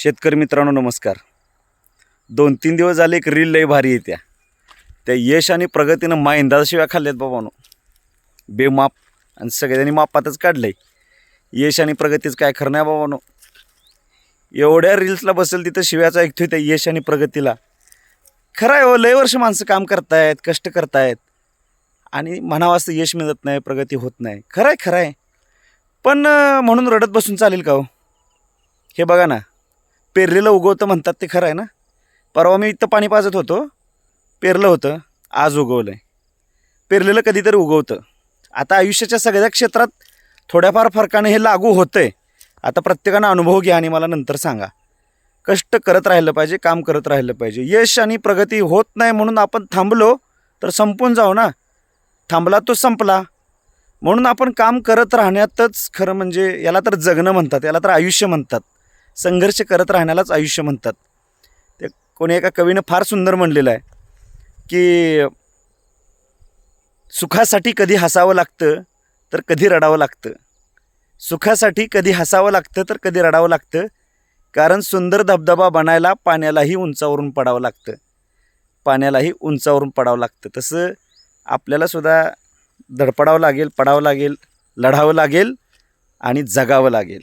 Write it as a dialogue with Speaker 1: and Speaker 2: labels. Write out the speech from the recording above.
Speaker 1: शेतकरी मित्रांनो नमस्कार. दोन तीन दिवस झाले एक रील लई भारी येत्या. त्या यश आणि प्रगतीनं मायंदा शिव्या खाल्ल्यात बाबानो. बेमाप आणि सगळ्यांनी मापातच काढलंय. यश आणि प्रगतीच काय खरं नाही बाबानो. एवढ्या रील्सला बसेल तिथं शिव्याचं ऐकतोय त्या यश आणि प्रगतीला. खरं आहे हो लय वर्ष माणसं काम करतायत कष्ट करतायत. आणि म्हणावं असं यश मिळत नाही प्रगती होत नाही. खरं आहे खरं आहे पण म्हणून रडत बसून चालेल का हो? हे बघा ना. पेरलेलं उगवतं म्हणतात ते खरं आहे ना? परवा मी इथं पाणी पाजत होतो. पेरलं होतं. आज उगवलं आहे पेरलेलं कधीतरी उगवतं. आता आयुष्याच्या सगळ्या क्षेत्रात थोड्याफार फरकाने हे लागू होतं आहे आता प्रत्येकानं अनुभव घ्या आणि मला नंतर सांगा. कष्ट करत राहिलं पाहिजे काम करत राहिलं पाहिजे. यश आणि प्रगती होत नाही म्हणून आपण थांबलो तर संपून जाऊ ना? थांबला तो संपला. म्हणून आपण काम करत राहण्यातच खरं म्हणजे याला तर जगणं म्हणतात याला तर आयुष्य म्हणतात. संघर्ष करत राहण्यालाच आयुष्य म्हणतात. ते कोणी एका कवीनं फार सुंदर म्हणलेलं आहे की सुखासाठी कधी हसावं लागतं तर कधी रडावं लागतं. सुखासाठी कधी हसावं लागतं तर कधी रडावं लागतं कारण सुंदर धबधबा बनायला पाण्यालाही उंचावरून पडावं लागतं. पाण्यालाही उंचावरून पडावं लागतं. तसं आपल्यालासुद्धा धडपडावं लागेल पडावं लागेल लढावं लागेल आणि जगावं लागेल.